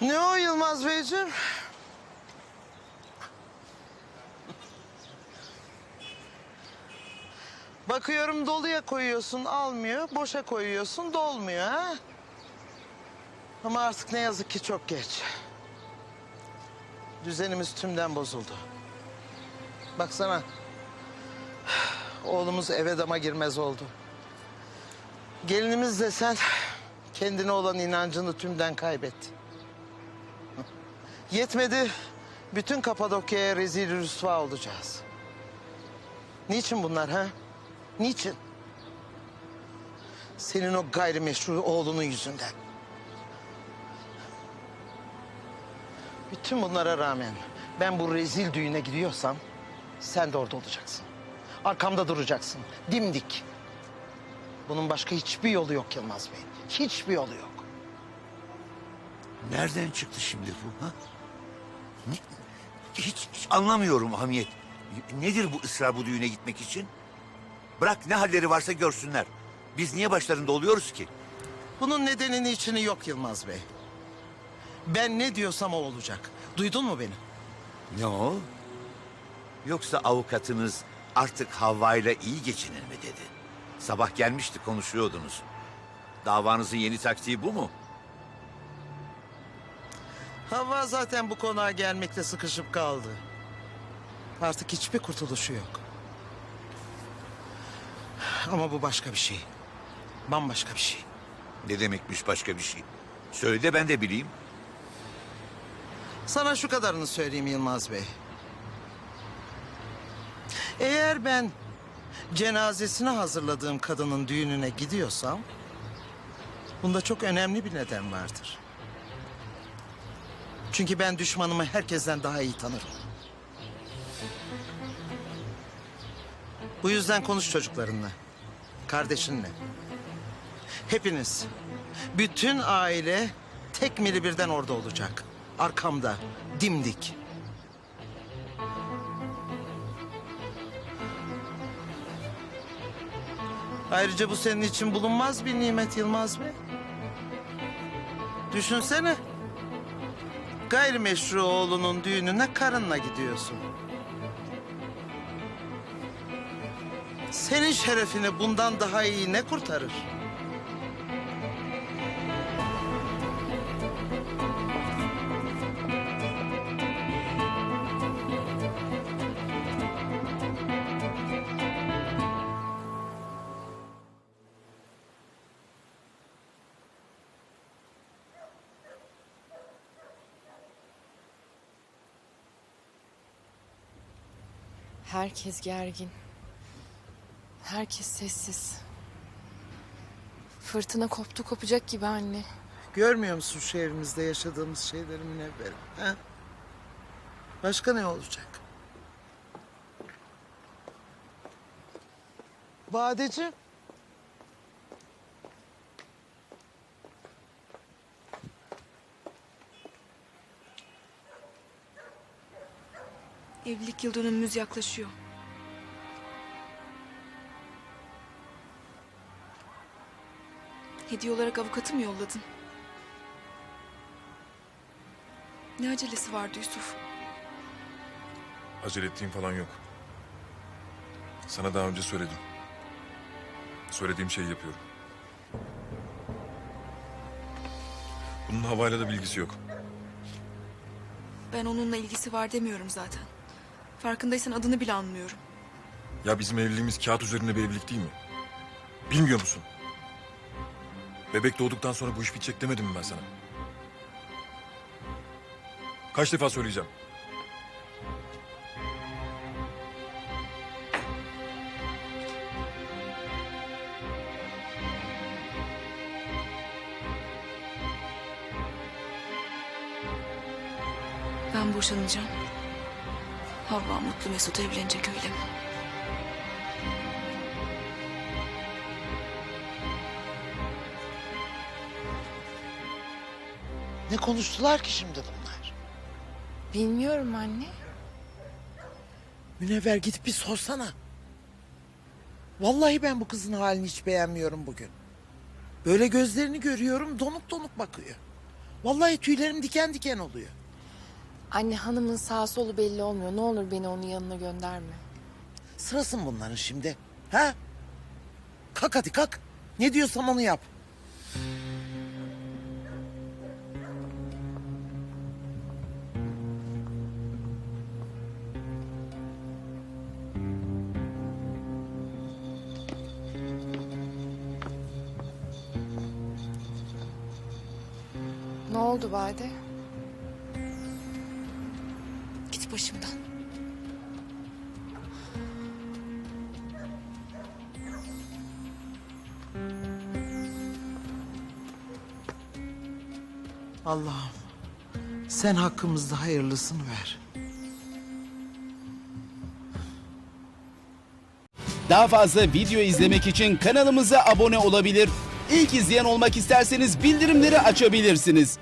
Ne o Yılmaz Beyciğim? Bakıyorum doluya koyuyorsun almıyor, boşa koyuyorsun dolmuyor ha? Ama artık ne yazık ki çok geç. Düzenimiz tümden bozuldu. Baksana. Oğlumuz eve dama girmez oldu. Gelinimiz de sen kendine olan inancını tümden kaybetti. Yetmedi. Bütün Kapadokya'ya rezil rüsva olacağız. Niçin bunlar ha? Niçin? Senin o gayrimeşru oğlunun yüzünden. Bütün bunlara rağmen ben bu rezil düğüne gidiyorsam sen de orada olacaksın. Arkamda duracaksın. Dimdik. Bunun başka hiçbir yolu yok Yılmaz Bey. Hiçbir yolu yok. Nereden çıktı şimdi bu? Ha? Hiç, hiç anlamıyorum Hamiyet. Nedir bu ısrar bu düğüne gitmek için? Bırak ne halleri varsa görsünler. Biz niye başlarında oluyoruz ki? Bunun nedenini içini yok Yılmaz Bey. Ben ne diyorsam o olacak. Duydun mu beni? Ne o? Yoksa avukatınız artık Havva ile iyi geçinin mi dedi? Sabah gelmişti konuşuyordunuz. Davanızın yeni taktiği bu mu? Havva zaten bu konağa gelmekte sıkışıp kaldı. Artık hiçbir kurtuluşu yok. Ama bu başka bir şey. Bambaşka bir şey. Ne demekmiş başka bir şey? Söyle de ben de bileyim. Sana şu kadarını söyleyeyim Yılmaz Bey. Eğer ben cenazesini hazırladığım kadının düğününe gidiyorsam... ...bunda çok önemli bir neden vardır. Çünkü ben düşmanımı herkesten daha iyi tanırım. Bu yüzden konuş çocuklarınla, kardeşinle. Hepiniz, bütün aile tek mili birden orada olacak. Arkamda, dimdik. Ayrıca bu senin için bulunmaz bir nimet Yılmaz Bey. Düşünsene. Gayrimeşru oğlunun düğününe karınla gidiyorsun. Senin şerefini bundan daha iyi ne kurtarır? Herkes gergin. Herkes sessiz. Fırtına koptu kopacak gibi anne. Görmüyor musun şu evimizde yaşadığımız şeyleri münevverim? Ha? Başka ne olacak? Badeci. Evlilik yıl dönümümüz yaklaşıyor. Hediye olarak avukatı mı yolladın? Ne acelesi vardı Yusuf? Acele ettiğim falan yok. Sana daha önce söyledim. Söylediğim şeyi yapıyorum. Bunun havayla da bilgisi yok. Ben onunla ilgisi var demiyorum zaten. Farkındaysan adını bile anmıyorum. Ya bizim evliliğimiz kağıt üzerinde bir evlilik değil mi? Bilmiyor musun? Bebek doğduktan sonra bu iş bitecek demedim mi ben sana? Kaç defa söyleyeceğim? Ben boşanacağım. Havva mutlu Mesut evlenecek öyle mi? Ne konuştular ki şimdi bunlar? Bilmiyorum anne. Münevver gidip bir sorsana. Vallahi ben bu kızın halini hiç beğenmiyorum bugün. Böyle gözlerini görüyorum donuk donuk bakıyor. Vallahi tüylerim diken diken oluyor. Anne hanımın sağ solu belli olmuyor. Ne olur beni onun yanına gönderme. Sırası mı bunların şimdi? Ha? Kalk hadi kalk. Ne diyorsam onu yap. Ne oldu Bade? Başımdan. Allah'ım sen hakkımızda hayırlısını ver. Daha fazla video izlemek için kanalımıza abone olabilir. İlk izleyen olmak isterseniz bildirimleri açabilirsiniz.